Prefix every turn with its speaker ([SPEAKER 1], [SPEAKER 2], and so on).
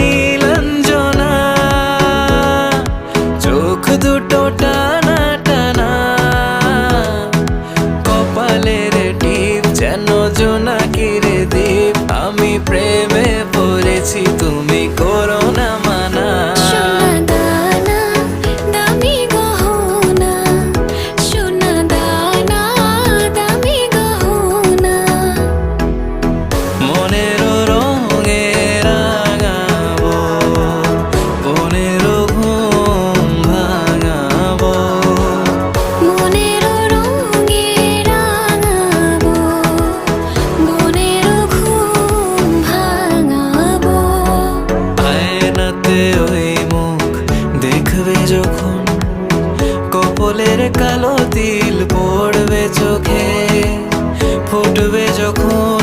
[SPEAKER 1] নীলঞ্জনা চোখ দুটো টানা কপালের টিপ যেন জোনাকির দ্বীপ আমি প্রেমে পড়েছি তুমি করো না মানা মনের চুলের কালো তিল পড়বে চোখে ফুটবে যখন